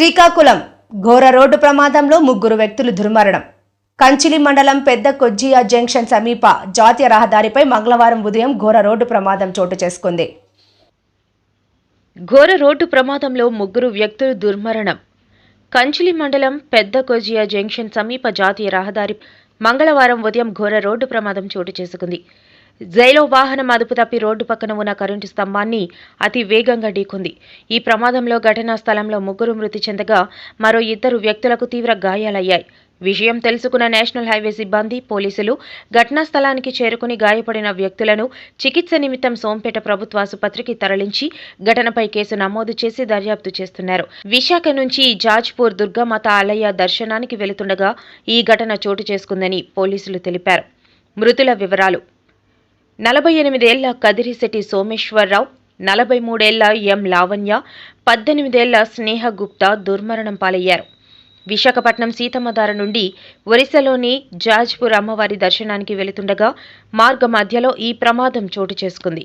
శ్రీకాకుళం ఘోర రోడ్డు ప్రమాదంలో ముగ్గురు వ్యక్తులు దుర్మరణం. కంచిలి మండలం పెద్ద కొజ్జియా జంక్షన్ సమీప జాతీయ రహదారిపై మంగళవారం ఉదయం ఘోర రోడ్డు ప్రమాదం చోటు చేసుకుంది. ఘోర రోడ్డు ప్రమాదంలో ముగ్గురు వ్యక్తులు దుర్మరణం. కంచిలి మండలం పెద్ద కొజియా జంక్షన్ సమీప జాతీయ రహదారి మంగళవారం ఉదయం ఘోర రోడ్డు ప్రమాదం చోటు చేసుకుంది. జైలో వాహనం అదుపు తప్పి రోడ్డు పక్కన ఉన్న కరెంటు స్తంభాన్ని అతి వేగంగా ఢీకొంది. ఈ ప్రమాదంలో ఘటనా స్థలంలో ముగ్గురు మృతి చెందగా మరో ఇద్దరు వ్యక్తులకు తీవ్ర గాయాలయ్యాయి. విషయం తెలుసుకున్న నేషనల్ హైవే సిబ్బంది పోలీసులు ఘటనా స్థలానికి చేరుకుని గాయపడిన వ్యక్తులను చికిత్స నిమిత్తం సోంపేట ప్రభుత్వ ఆసుపత్రికి తరలించి ఘటనపై కేసు నమోదు చేసి దర్యాప్తు చేస్తున్నారు. విశాఖ నుంచి జాజ్పూర్ దుర్గామాత ఆలయ దర్శనానికి వెళుతుండగా ఈ ఘటన చోటు చేసుకుందని పోలీసులు తెలిపారు. మృతుల వివరాలు నలభై ఎనిమిదేళ్ళ కదిరిశెట్టి సోమేశ్వరరావు నలభై మూడేళ్ళ ఎం లావణ్య పద్దెనిమిదేళ్ళ స్నేహ గుప్తా దుర్మరణం పాలయ్యారు. విశాఖపట్నం సీతమ్మధార నుండి ఒరిస్సాలోని జాజ్పూర్ అమ్మవారి దర్శనానికి వెళుతుండగా మార్గ మధ్యలో ఈ ప్రమాదం చోటు చేసుకుంది.